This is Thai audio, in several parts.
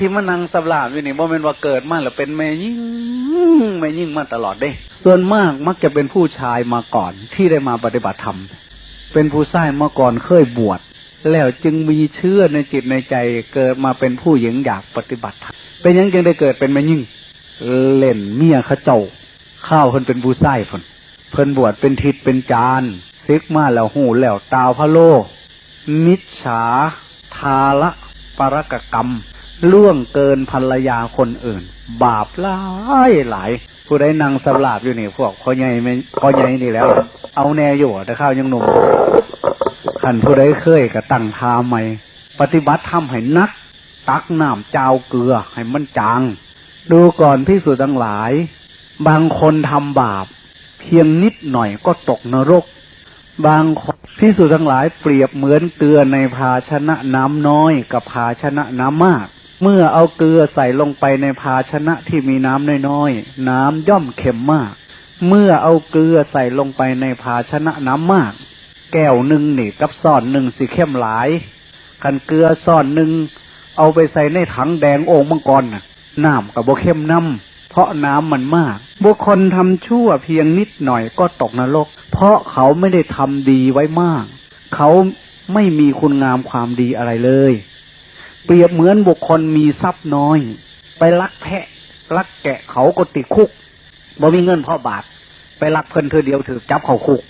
ที่มันนั่งสำลาบอยู่นี่บ่แม่นว่าเกิดมาแล้วเป็นแม่ยิ่งแม่ยิ่งมาตลอดเด้ ส่วนมากมักจะเป็นผู้ชายมาก่อนที่ได้มาปฏิบัติธรรม เป็นผู้ชายมาก่อนเคยบวชแล้วจึงมีเชื่อในจิตในใจ เกิดมาเป็นผู้หญิงอยากปฏิบัติธรรมเป็นยังจึงได้เกิดเป็นแม่ยิ่งเล่นเมียขเจ้าข้าวเพิ่นเป็นผู้ชายเพิ่นเพิ่นบวชเป็นทิศเป็นจานซึกมาแล้วหูแล้วตาวพะโลมิจฉาทาละปรกกรรม ล่วงเกินภรรยาคนอื่น บาปหลายหลาย ผู้ใดนั่งสลาบอยู่นี่พวกพอใหญ่ไม่พอใหญ่นี่แล้ว เอาแน่อยู่แต่ข้าวยังหนุ่มขันผู้ใดเคยกับตั้งทาใหม่ ปฏิบัติทำให้นัก ตักน้ำเจ้าเกลือให้มันจาง ดูก่อนพิสูจน์ทั้งหลาย บางคนทำบาป เพียงนิดหน่อยก็ตกนรก บางคนพิสูจน์ทั้งหลายเปรียบเหมือนเกลือในภาชนะน้ำน้อยกับภาชนะน้ำมาก เมื่อเอาเกลือใส่ลงไปในภาชนะที่มีน้ำน้อยๆ น้ำย่อมเค็มมาก เมื่อเอาเกลือใส่ลงไปในภาชนะน้ำมาก แก้วหนึ่งนี่กับซ่อนหนึ่งสิเข้มหลายคันเกลือซ่อนหนึ่งเอาไปใส่ในถังแดงโอ่งมังกรน่ะน้ำกับโบเข้มน้ำเพราะน้ำมันมาก บุคคลทำชั่วเพียงนิดหน่อยก็ตกนรก เพราะเขาไม่ได้ทำดีไว้มาก เขาไม่มีคุณงามความดีอะไรเลย เปรียบเหมือนบุคคลมีทรัพย์น้อย ไปลักแพะลักแกะเขาก็ติดคุกบ่มีเงินพ่อบาท ไปลักเพิ่นเธอเดียวถือจับเขาคุก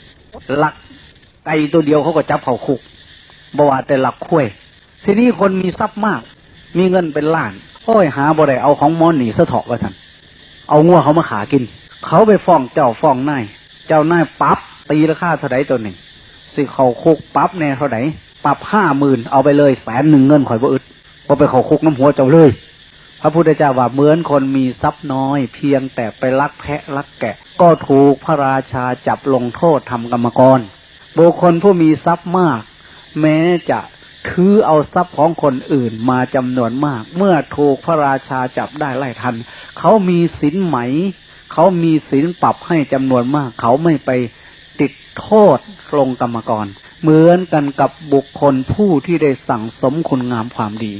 ลักไก่ตัวเดียวเขาก็จับเขาคุกบ่ว่าแต่ลักคุ้ยทีนี้คนมีทรัพย์มาก มีเงินเป็นล้านโอ้ยหาบ่ได้เอาของมอนหนีสะเถาะว่าสันเอางัวเขามาขากิน เขาไปฟ้องเจ้าฟ้องนายเจ้านายปั๊บตีราคาเท่าไดตัวหนึ่งสิเขาคุกปั๊บแน่เท่าไดปรับห้าหมื่นเอาไปเลยแสนหนึ่งเงินข่อยบ่อึด บ่ไปเขาคุกน้ำหัวเจ้าเลย พระพุทธเจ้าว่าเหมือนคนมีทรัพย์น้อย เพียงแต่ไปลักแพะลักแกะ ก็ถูกพระราชาจับลงโทษทำกรรมกร บุคคลผู้มีทรัพย์มาก แม้จะถือเอาทรัพย์ของคนอื่นมาจำนวนมาก เมื่อถูกพระราชาจับได้ไล่ทัน เขามีสินไหม เขามีสินปรับให้จำนวนมาก เขาไม่ไปติดโทษลงกรรมกร เหมือนกันกับบุคคลผู้ที่ได้สั่งสมคุณงามความดี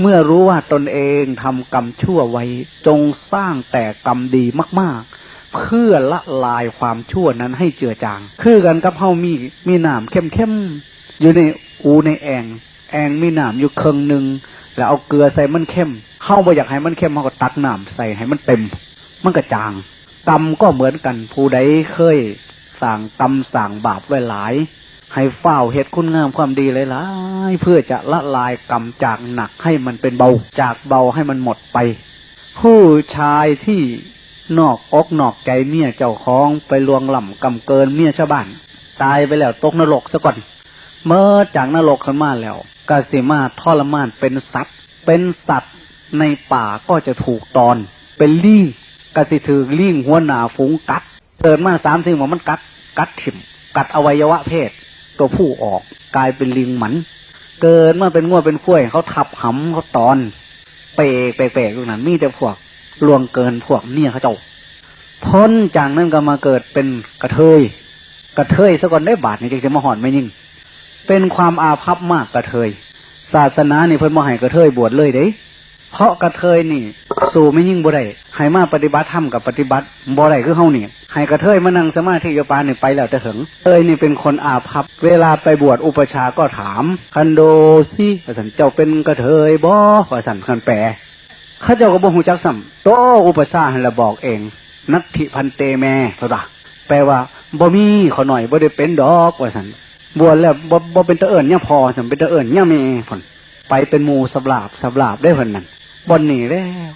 เมื่อรู้ว่าตนเองทำกรรมชั่วไว้ จงสร้างแต่กรรมดีมาก ๆ เพื่อละลายความชั่วนั้นให้เจือจาง คือกันกับเฮามีมีน้ำเข้มๆอยู่ในอูในแองแองมีน้ำอยู่ครึ่งหนึ่งแล้วเอาเกลือใส่มันเข้มเฮาบ่อยากให้มันเข้มเฮาก็ตักน้ำใส่ให้มันเต็ม มันก็จาง กรรมก็เหมือนกันผู้ใดเคยสั่งกรรมสั่งบาปไว้หลาย ให้เฝ้าเหตุคุณงามความดีหลายๆเพื่อจะละลายกรรมจากหนักให้มันเป็นเบาจากเบาให้มันหมดไป ผู้ชายที่นอกอกนอกใจเมียเจ้าของไปลวงหล่ำกำเกินเมียชาวบ้าน ตายไปแล้วตกนรกซะก่อน เมื่อจากนรกขึ้นมาแล้วกาสิมาทรมานเป็นสัตว์ เป็นสัตว์ในป่าก็จะถูกตอน เป็นลิงกสิถือลิงหัวหนาฝูงกัดเกิดมาสามสิ่งว่ามันกัด กัดถิ่ม กัดอวัยวะเพศ ตัวผู้ออก กลายเป็นลิงหมัน เกิดมาเป็นง้วเป็นข้วยเขาทับหำเขาตอนเปรกเปรกเปกตรงนั้นมีแต่พวกลวงเกินพวกเนี่ยเขาเจ้าพ้นจากนั้นก็มาเกิดเป็นกระเทย กระเทยซะก่อนได้บาทนี่จึงจะมาหอนไม่ยิ่ง เป็นความอาภัพมากกระเทย ศาสนานี่เพิ่นมาให้กระเทยบวชเลยเด้ เพราะกระเทยนี่ สู่ไม่ยิ่งบ่ได้ให้มาปฏิบัติธรรมกับปฏิบัติบ่ได้คือเฮานี่ให้กระเทยมานั่งสมาธิกับปานนี่ไปแล้วแต่ถึงเอ้ยนี่เป็นคนอาภัพ เวลาไปบวชอุปชาก็ถาม คันโดสิว่าสันเจ้าเป็นกระเทยบ่ว่าสันคันแปลข้าเจ้าก็บ่ฮู้จักซ้ำโตอุปชาให้ละบอกเอง นัตถิพันเตแม่เท่าดะแปลว่าบ่มีเขาหน่อยบ่ได้เป็นดอกว่าสันบวชแล้วบ่บ่เป็นตะเอิญเนี่ยพอสันเป็นตะเอิญเนี่ยแม่พ่น ไปเป็นหมู่สบลาบสบลาบได้เพิ่นนั่นบ่หนีแล้ว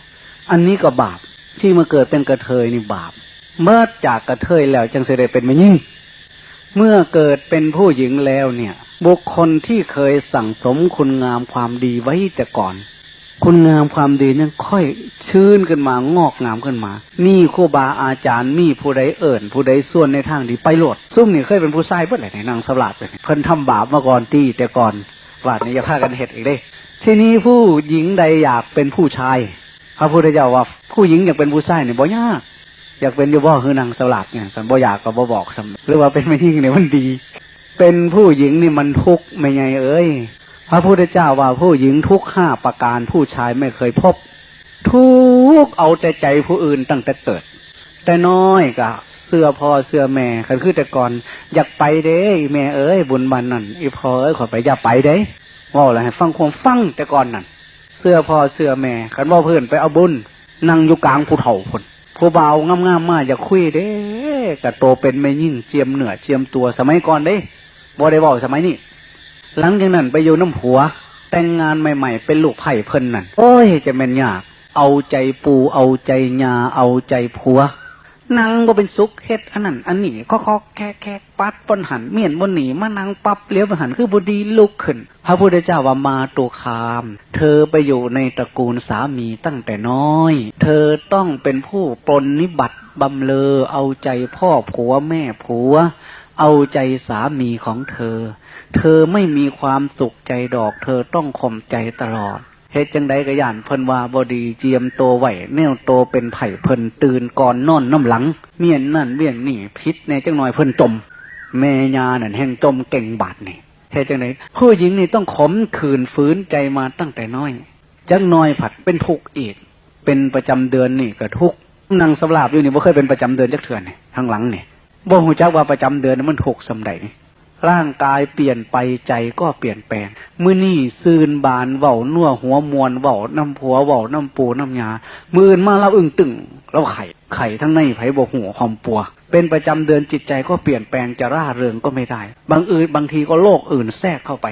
อันนี้ก็บาปที่มาเกิดเป็นกระเทยนี่บาป เมื่อจากกระเทยแล้วจึงจะได้เป็นมยิ่ง เมื่อเกิดเป็นผู้หญิงแล้วเนี่ย บุคคลที่เคยสั่งสมคุณงามความดีไว้แต่ก่อน คุณงามความดีนั้นค่อยชื้นขึ้นมางอกงามขึ้นมา มีครูบาอาจารย์มีผู้ใดเอิ่นผู้ใดส่วนในทางดีไปโหลด ซุ่มนี่เคยเป็นผู้ชายเพื่อไรในนางสลัดเลยเพิ่นทำบาปมาก่อนตีแต่ก่อน วาดนี้อย่าพากันเห็ดอีกเลยทีนี้ผู้หญิงใดอยากเป็นผู้ชาย พระพุทธเจ้าว่า ผู้หญิงอยากเป็นผู้ชายเนี่ยบ่ยากอยากเป็นอยู่บ่คือนางสลัดเนี่ยสันบ่อยากก็บ่บอกสำหรือว่าเป็นไม่ยิ่งเนี่ยมันดี เป็นผู้หญิงนี่มันทุกข์ไม่ไงเอ้ยพระพุทธเจ้าว่าผู้หญิงทุกห้าประการผู้ชายไม่เคยพบ ทุกเอาแต่ใจผู้อื่นตั้งแต่เกิด แต่น้อยก็ เสื้อพ่อเสื้อแม่คันคือแต่ก่อน อยากไปเด้แม่เอ้ยบุญบันนั่นอีพ่อเอ้ยขอไปอย่าไปเด้ว่าอะไรฟังความฟังแต่ก่อนนั่นเสื้อพ่อเสื้อแม่คันว่าเพื่อนไปเอาบุญนั่งอยู่กลางภูเขาพนผู้เบางามๆมาอยากคุยเด้กะโตเป็นไม่ยิ่งเจียมเหนือเจียมตัวสมัยก่อนเด้บ่ได้บอกสมัยนี้หลังจากนั้นไปอยู่น้ำผัว แต่งงานใหม่ๆ เป็นลูกไผ่เพิ่นนั่นโอ้ยจะเป็นยากเอาใจปูเอาใจยาเอาใจผัว นางบ่เป็นสุขเฮ็ดอันนั้นอันนี้ข้อข้อแค่แค่ปัดบนหันเมียนบนหนีมานางปับเลี้ยวบนหันคือบุดีลุกขึ้น พระพุทธเจ้าว่ามาตุคาม เธอไปอยู่ในตระกูลสามีตั้งแต่น้อย เธอต้องเป็นผู้ปรนนิบัติบำเลอเอาใจพ่อผัวแม่ผัว เอาใจสามีของเธอ เธอไม่มีความสุขใจดอก เธอต้องข่มใจตลอด เฮ็ดจังใดก็ย่านเพิ่นว่าบอดีเจียมโตไหวแนวโตเป็นไผ่เพิ่นตื่นก่อนนอนน้ำหลัง เมียนนั่นเวียนนี่พิษแน่จังหน่อยเพิ่นจมแม่ยานั่นแห่งจมเก่งบาดนี่เฮ็ดจังไดผู้หญิงนี่ต้องขมขืนฝืนใจมาตั้งแต่น้อยจังน้อยผัดเป็นทุกข์อีก เป็นประจำเดือนนี่ก็ทุกข์นางสำลาบอยู่นี่บ่เคยเป็นประจำเดือนจักเทื่อนนี่ทางหลังนี่บ่ฮู้จักว่าประจำเดือนนั้นมันทุกข์สำใดนี่ ร่างกายเปลี่ยนไปใจก็เปลี่ยนแปลงมือนี่ซืนบานเว้านัวหัวมวนเว้าน้ำผัวเว้าน้ำปูน้ำยามืออื่นมาเราอึ้งตึงเราไข่ไข่ทั้งในไผ่บ่หัวหอมปัว เป็นประจำเดือนจิตใจก็เปลี่ยนแปลงจะร่าเริงก็ไม่ได้ บางอื่นบางทีก็โรคอื่นแทรกเข้าไป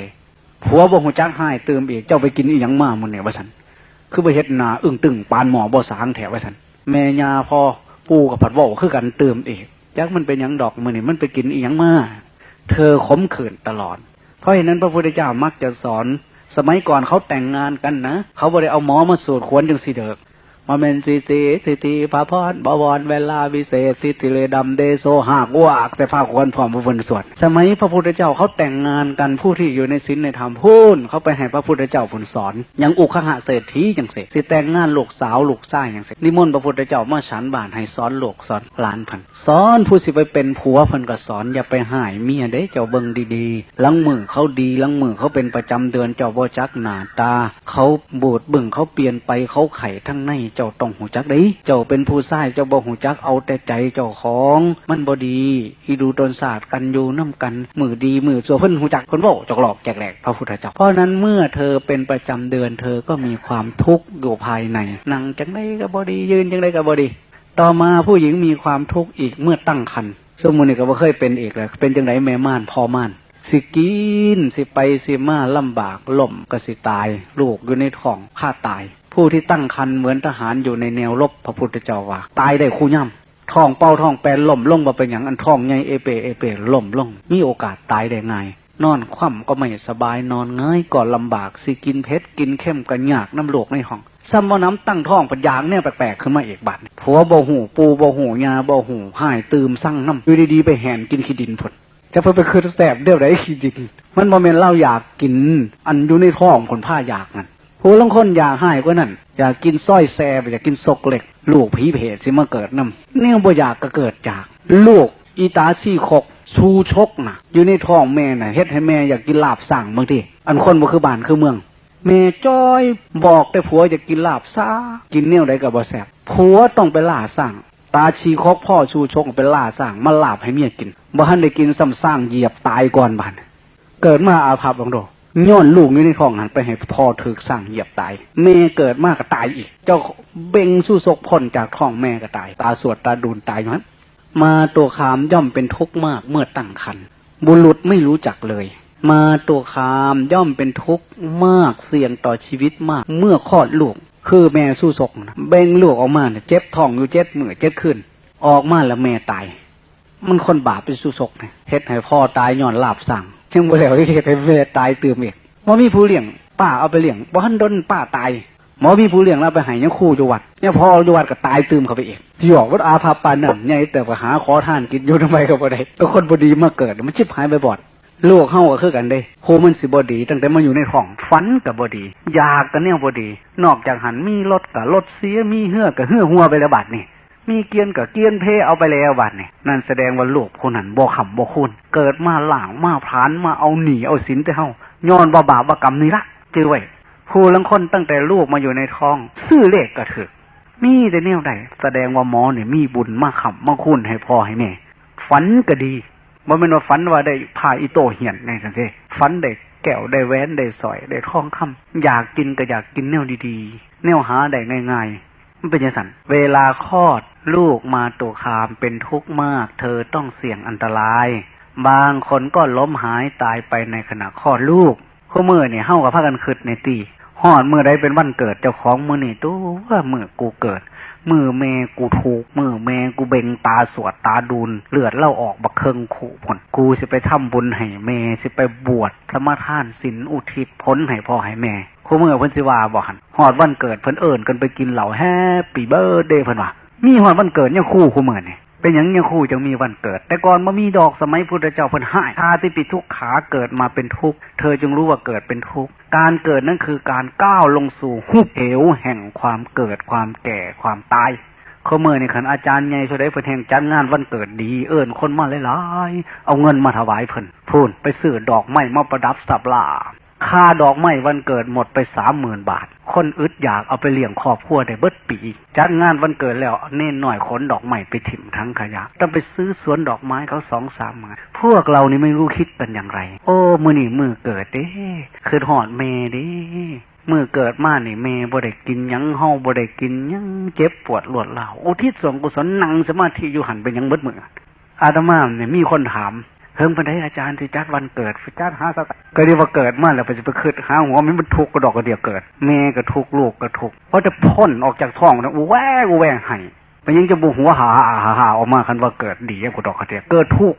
ผัวบ่หูจักหายเติมอีกเจ้าไปกินอีหยังมามื้อเนี่ยว่าซั่นคือไปเฮ็ดนาอึ้งตึงปานหมอบ่สางแถวว่าซั่นแม่ยาพอปูกับผัดเว้าคือกันเติมอีกจักมันเป็นหยังดอกมื้อนี่มันไปกินอีหยังมา เธอขมขื่นตลอด เพราะฉะนั้นพระพุทธเจ้ามักจะสอน สมัยก่อนเขาแต่งงานกันนะ เขาบ่ได้เอาหมอมาสูตรขวนจังสิเดก มาเมนสีสีสิทีพระพรบวรเวลาวิเศษสิติเลดำเดโซหากวากแต่ภาคควรพร้อมพระพุทธสวดสมัยพระพุทธเจ้าเขาแต่งงานกันผู้ที่อยู่ในศีลในธรรมพูนเขาไปให้พระพุทธเจ้าผลสอนอยังอุคหะเศรษฐีจังเสสิแต่งงานลูกสาวลูกชายจังเสนิมนต์พระพุทธเจ้ามาฉันบานให้สอนลูกสอนหลานพันสอนผู้สิไปเป็นผัวเพิ่นก็สอนอย่าไปหายเมียเด้เจ้าเบิ่งดีๆหลังมือเขาดีลังมือเขาเป็นประจำเดือนเจ้าบ่จักหนาตา เขาบูดบึ่งเขาเปลี่ยนไปเขาไข่ทั้งในเจ้าต้องหูจักด้เจ้าเป็นผู้ชายเจ้าบ่หูจักเอาแต่ใจเจ้าของ มันบ่ดีที่ดูตนศาสตร์กันอยู่น้กันมือดีมือสัวเพิ่นหูจักเพิ่นเว้าจกหลอกแจกแหลกพระพุทธเจ้าเพราะนั้นเมื่อเธอเป็นประจำเดือนเธอก็มีความทุกข์อยู่ภายในนั่งจังไดก็บ่ดียืนจังไดก็บ่ดี ต่อมาผู้หญิงมีความทุกข์อีกเมื่อตั้งครรภ์สมุนี่ก็บ่เคยเป็นอีกแล้วเป็นจังไดแม่ม่านพ่อม่านสิกินสิไปสิมาลำบากล่มก็สิตาย ลูกอยู่ในท้องฆ่าตาย ผู้ที่ตั้งครรภ์เหมือนทหารอยู่ในแนวรบพระพุทธเจ้าว่า ตายได้คู่ย่ำท้องเป้าท้องแปลนล่มลงมาเป็นอย่างอันท้องใหญ่เอเปเอเปล่มลงมีโอกาสตายได้ไงนอนคว่ำก็ไม่สบายนอนง่ายก่อนลำบากสิกินเพชรกินเข้มกันยากน้ำโลกในห้องซ้ำว่าน้ำตั้งท้องปัญญางเนี่ยแปลกๆขึ้นมาเอกบัตรผัวบ่หู ปูบ่หูยาบ่หูหายตื่มสั่งน้ำอยู่ดีๆไปแหนกินขี้ดินผลจะเพิ่นไปคืนแสบเดียวได้ขี้ดิน มันบ่แม่นเล่าอยากกิน อันอยู่ในท้องคนผ้าอยากนั่น ผู้ลงคนอยากหายกว่านั่นอยากกินสร้อยแซบอยากกินซกเหล็ก ลูกผีเพศสิมาเกิดน้ำเนี่ยบ่อยากก็เกิดจาก ลูกอีตาซี่คกชูชกน่ะ อยู่ในท้องแม่น่ะเฮ็ดให้แม่อยากกินลาบสั่งบางทีอันคนบ่คือบ้านคือเมืองแม่จ้อยบอกแต่ผัวจะกินลาบซากินเนี่ยใดกับบ่แสบผัวต้องไปล่าสั่งตาชีคกพ่อชูชกไปล่าสั่งมาลาบให้เมียกินบ่ทันได้กินซ้ำสร้างเหยียบตายก่อนบ้านเกิดมาอาภัพบังโด ย้อนลูกอยู่ในท้องหันไปให้พ่อถึกสั่งเหยียบตาย แม่เกิดมากก็ตายอีก เจ้าเบ่งสู้ศกพ้นจากท้องแม่ก็ตาย ตาสวดตาดูนตายนั้นมาตัวคามย่อมเป็นทุกข์มากเมื่อตั้งครรภ์บุรุษไม่รู้จักเลย มาตัวคามย่อมเป็นทุกข์มากเสี่ยงต่อชีวิตมาก เมื่อคลอดลูก คือแม่สู้ศกนะเบ่งลูกออกมาเนี่ยเจ็บท้องอยู่เจ็ดมือเจ็ดขึ้น ออกมาแล้วแม่ตาย มันคนบาปเป็นสู้ศกเนี่ยเฮ็ดให้พ่อตายย้อนลาบสั่ง ยังบ่แล้วเฮ็ดให้แม่ตายตื่มอีกบ่มีผู้เลี้ยงป้าเอาไปเลี้ยงบ่ทันดนป้าตายหมอมีผู้เลี้ยงแล้วไปใหายยังคู่อยู่วัดเนี่ยพออยู่วัดก็ตายตื่มเข้าไปอีกที่บอกว่าอาภัพปานนั่นใหญ่แต่ก็หาขอทานกินอยู่ทำไมก็บ่ได้แต่คนบ่ดีมาเกิดมันชิบหายไปบอดลูกเฮาก็คือกันเด้โหมันสิบ่ดี ตั้งแต่มาอยู่ในท้องฝันก็บ่ดี อยากก็แนวบ่ดี นอกจากหันมีรถก็รถเสียมีเหือก็เหือหัวไปแล้วบาดนี่ มีเกียนกับเกียนเพเอาไปแล้วบาดนี่นั่นแสดงว่าลูกคนนั้นบ่ขำบ่คุณเกิดมาหลางมาพรานมาเอาหนีเอาสินแต่เฮาย้อนว่าบาปว่ากรรมนี่ละจื้อไว้ผู้ลังคนตั้งแต่ลูกมาอยู่ในท้อง ซื้อเลขก็ถือมีแต่แนวใดแสดงว่าหมอเนี่ยมีบุญมาขำมาคุณให้พ่อให้แม่ฝันก็ดีบ่แม่นว่าฝันว่าได้พาอีโตเหียนในสังเกฝันได้แก้วได้แหวนได้สอยได้ทองคำอยากกินก็อยากกินแนวดีๆ แนวหาได้ง่ายๆ มันเป็นยังสันเวลาคลอดลูกมาตัวคามเป็นทุกข์มาก เธอต้องเสี่ยงอันตราย บางคนก็ล้มหายตายไปในขณะคลอดลูกคู่มือเนี่ยเฮากับพากันคืดในตีหอดมือใดเป็นวันเกิดเจ้าของมือนี่ตัวว่ามือกูเกิด มือแม่กูถูกมือแม่กูเบ่งตาสวดตาดูนเลือดเล่าออกบักเคิงขู่ผลกูสิไปทำบุญให้แม่สิไปบวชสมาทานศีลอุทิศพ้นให้พ่อให้แม่คู่มือเพิ่นสิว่าบ่หันหอดวันเกิดเพิ่นเอิญกันไปกินเหล่าแฮปปี้เบิร์ดเดย์เพิ่นว่ามีหอดวันเกิดเนี่ยคู่คู่มือนี่ เป็นหยังยังคู่จังมีวันเกิด แต่ก่อนมามีดอกสมัยพุทธเจ้าเพิ่นให้ชาติปิทุกขาเกิดมาเป็นทุกข์เธอจึงรู้ว่าเกิดเป็นทุกข์การเกิดนั่นคือการก้าวลงสู่หุบเหวแห่งความเกิดความแก่ความตายเขาเมื่อในขันอาจารย์ใหญ่ช่วยได้เพิ่นแห่งจัดงานวันเกิดดีเอิญคนมาหลายๆเอาเงินมาถวายเพิ่นพูนไปซื้อดอกไม้มาประดับสับลา ค่าดอกไม้วันเกิดหมดไปสามหมื่นบาท คนอึดอยากเอาไปเลี้ยงครอบครัวได้เบิดปี จัดงานวันเกิดแล้วเน่นหน่อยขนดอกไม้ไปถิ่มทั้งขยะ ต้องไปซื้อสวนดอกไม้เขาสองสามหมื่นพวกเรานี่ไม่รู้คิดเป็นอย่างไร โอ้มือนี่มือเกิดเด้คือหอดเมเด้เมื่อเกิดมานี่แม่บ่ได้กินยังเฮาบ่ได้กินยังเจ็บปวดรวดร้าอุทิศส่วนกุศลนั่งสมาธิอยู่หันไปยังเบิดมืออาตมาเนี่ยมีคนถาม เพิ่งไปได้อาจารย์ที่จัดวันเกิดจัดหาสตก็เรียกว่าเกิดมาแล้วไปจะไปคืดหาหัวมันมันทุกกระดอกกระเดียวเกิดแม่ก็ทุกลูกก็ทุกเพราะจะพ่นออกจากท้องนะอู้แวกูแวงให้มันยังจะบุหัวหาหาหาออกมาคันว่าเกิดดีกระดอกกระเดียวเกิดทุก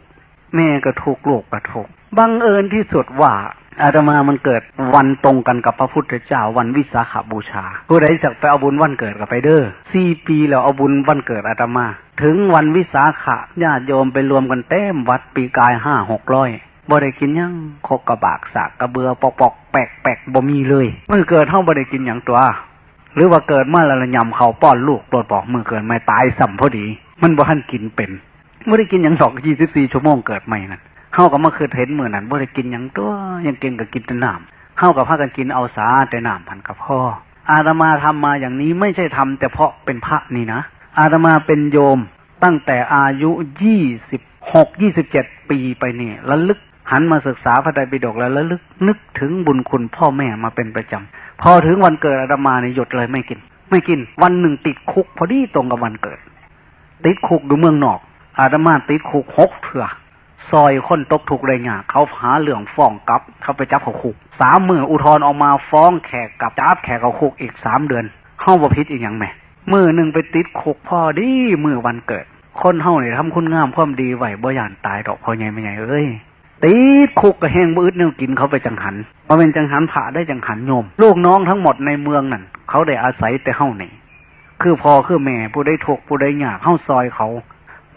แม่ก็ทุกลูกก็ทุกบังเอิญที่สุดว่า อาตมามันเกิดวันตรงกันกับพระพุทธเจ้าวันวิสาขบูชา ผู้ใดจะไปเอาบุญวันเกิดกับไปเด้อสี่ปีแล้วเอาบุญวันเกิดอาตมา ถึงวันวิสาขะญาติโยมไปรวมกันเต็มวัดปีกายห้าหกร้อยบ่ได้กินยังโคกกระบากสากกระเบือปอกปอกแปกแปกบ่มีเลยเมื่อเกิดเท่าบ่ได้กินหยังตัว หรือว่าเกิดเมาแล้วละยำเขาป้อนลูกโปรดบอกมือเกิดไม่ตายสัมพอดี มันบ่ทันกินเป็นไม่ได้กินหยังดอกยี่สิบสี่ชั่วโมงเกิดใหม่นั่น เฮากับเมื่อคืนเห็นมือนั้นบ่ได้กินหยังตัวยังเกินก็กินแต่น้ำเฮากับพากันกินเอาสาแต่น้ำพันกับพ่ออาตมาทำมาอย่างนี้ไม่ใช่ทำแต่เพราะเป็นพระนี่นะ อาตมาเป็นโยมตั้งแต่อายุยี่สิบหกยี่สิบเจ็ดปีไปนี่ระลึกหันมาศึกษาพระไตรปิฎกแล้วระลึกนึกถึงบุญคุณพ่อแม่มาเป็นประจำพอถึงวันเกิดอาตมาเนี่ยหยุดเลยไม่กิน ไม่กิน วันหนึ่งติดคุก พอดีตรงกับวันเกิด ติดคุกอยู่เมืองนอก อาตมาติดคุกหกเถื่อ ซอยคนตกถูกข์ได้ยากเขาหาเรื่องฟ้องกลับ เขาไปจับเขาคุกสามมืออุทธรออกมาฟ้องแขกกับจับแขกเขาคุกอีกสามเดือนเฮาบ่ผิดอีกอย่างแหม่มือหนึ่งไปติดคุกพอดีมือวันเกิด คนเฮาเนี่ยทำคุณงามความดีไหวบ่ย่านตายดอกพ่อใหญ่ไม่ใหญ่เอ้ยติดคุกกระแหงบืดแนวกินเขาไปจังหันมาเป็นจังหันผ่าได้จังหันโยม ลูกน้องทั้งหมดในเมืองนั่นเขาได้อาศัยแต่เฮานี่คือพอคือแม่ผู้ได้ถกผู้ได้หยากเฮาซอยเขา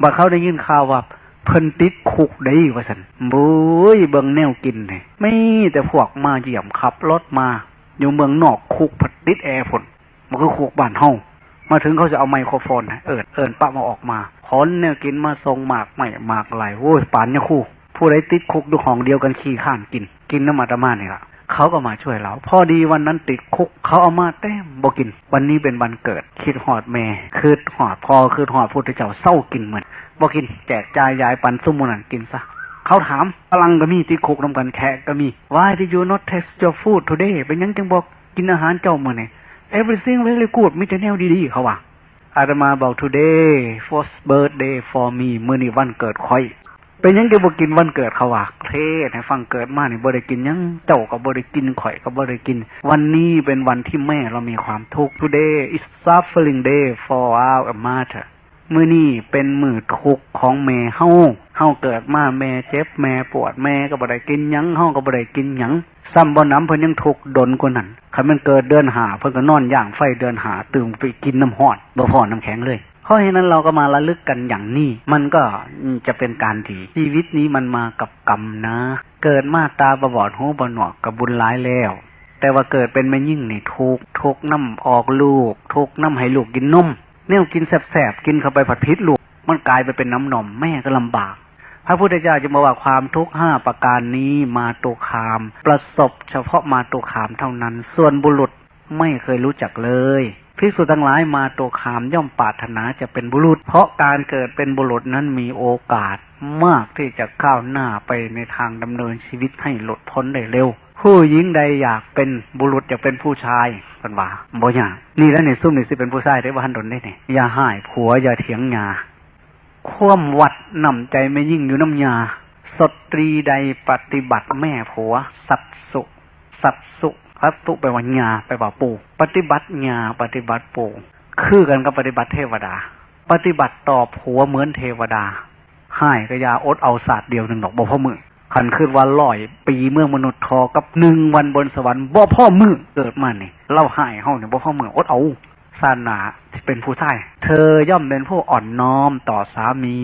บัดเขาได้ยินข่าวว่า เพิ่นติดคุกได้ว่าสันบุ้ยเบิงแนวกินเลยไม่แต่พวกมาเยี่ยมขับรถมาอยู่เมืองนอกคุกผัดติดแอร์ผลมันคือคุกบ้านเฮามาถึงเขาจะเอาไมโครโฟนเอิดเอินปะมาออกมาขนแนวกินมาทรงหมากใหม่หมากไหลโอ้ยปานเนี่ยคู่ ผู้ใดติดคุกดูของเดียวกันขี้ข้านกิน กินน้ำมาตามาเนี่ยละ เขาก็มาช่วยเรา พอดีวันนั้นติดคุกเขาเอามาแต้มบกิน วันนี้เป็นวันเกิด คิดหอดแม่คืดหอดพอคืดหอดพุทธเจ้าเศร้ากินเหมือนบกิน แจกจ่ายยายปันซุ่มมูนันกินซะเขาถามพลังก็มีที่คุกนำกันแขกก็มี Why did you not taste your food today เป็นยังจังบอกกินอาหารเจ้ามื่อนี่ everything very good มีแต่แนวดีๆเขาว่าอาตมาบอก today first birthday for me เมื่อนี้วันเกิดคอย เป็นยังจะบอกกินวันเกิดเขาว่าเทศให้ฟังเกิดมาเนี่ยบ่ได้กินยังเจ้าก็บ่ได้กินข่อยก็บ่ได้กิน วันนี้เป็นวันที่แม่เรามีความทุกข์ today is suffering day for our mother มื้อนี้เป็นมือทุกข์ของแม่เฮาเฮาเกิดมาแม่เจ็บแม่ปวดแม่ก็บ่ได้กินหยังเฮาก็บ่ได้กินหยังซ้ำบ่น้ำเพิ่นยังทุกข์ดนกว่านั้นคันมันเกิดเดือนหาเพิ่นก็นอนย่างไฟเดือนหาตื่มไปกินน้ำฮอนบ่พอน้ำแข็งเลย เพราะฉะนั้นเราก็มาระลึกกันอย่างนี้ มันก็จะเป็นการดีชีวิตนี้มันมากับกรรมนะ เกิดมาตาบอดหูบหนวกกับบุญร้ายแล้ว แต่ว่าเกิดเป็นแม่ยิ่งนี่ทุกทุกน้ำออกลูก ทุกน้ำให้ลูกกินนมเนี่ยกินแสบๆกินเข้าไปผัดพิษลูก มันกลายไปเป็นน้ำนมแม่ก็ลำบาก พระพุทธเจ้าจะมาว่าความทุกข์ห้าประการนี้มาตุคาม ประสบเฉพาะมาตุคามเท่านั้น ส่วนบุรุษไม่เคยรู้จักเลย ภิกษุทั้งหลายมาตุคามย่อมปรารถนาจะเป็นบุรุษ เพราะการเกิดเป็นบุรุษนั้นมีโอกาสมากที่จะก้าวหน้าไปในทางดำเนินชีวิตให้หลุดพ้นได้เร็ว ผู้หญิงใดอยากเป็นบุรุษอยากเป็นผู้ชายเป็นว่าบ่อยากนี่แล้วนี่ซุ่มนี่สิเป็นผู้ชายได้ว่าหันดนได้เนี่ยอย่าให้ผัวอย่าเถียงยาคว่ำวัดนำใจไม่ยิ่งอยู่น้ำยาสตรีใดปฏิบัติแม่ผัว สัตสุ สัตสุ พัตตุไปวันยาไปว่าปู่ปฏิบัติยาปฏิบัติปู่คือกันกับปฏิบัติเทวดา ปฏิบัติต่อผัวเหมือนเทวดาให้กระยาอดเอาศาสตร์เดียวหนึ่งดอกบ่พ่อมือขันขึ้นวันลอยปีเมื่อมนุษย์ทอกับหนึ่งวันบนสวรรค์บ่พ่อมือเกิดมาเนี่ยเล่าให้เฮาเนี่ยบ่พ่อมืออดเอา สนาที่เป็นผู้ชายเธอย่อมเป็นผู้อ่อนน้อมต่อสามี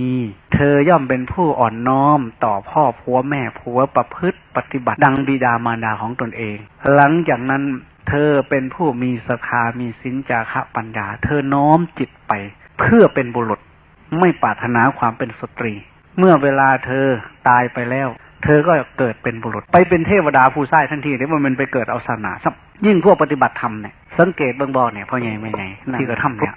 เธอย่อมเป็นผู้อ่อนน้อมต่อพ่อผัวแม่ผัวประพฤติปฏิบัติดังบิดามารดาของตนเอง หลังจากนั้นเธอเป็นผู้มีศรัทธามีสินจาคะปัญญา เธอน้อมจิตไป เพื่อเป็นบุรุษ ไม่ปรารถนาความเป็นสตรี เมื่อเวลาเธอตายไปแล้ว เธอก็เกิดเป็นบุรุษ ไปเป็นเทวดาผู้ชายทันทีเดี๋ยวมันไปเกิดเอาศาสนายิ่งพวกปฏิบัติธรรมเนี่ยสังเกตเบื้องบอเนี่ยพ่อใหญ่ไม่ไงที่กระทำเนี่ย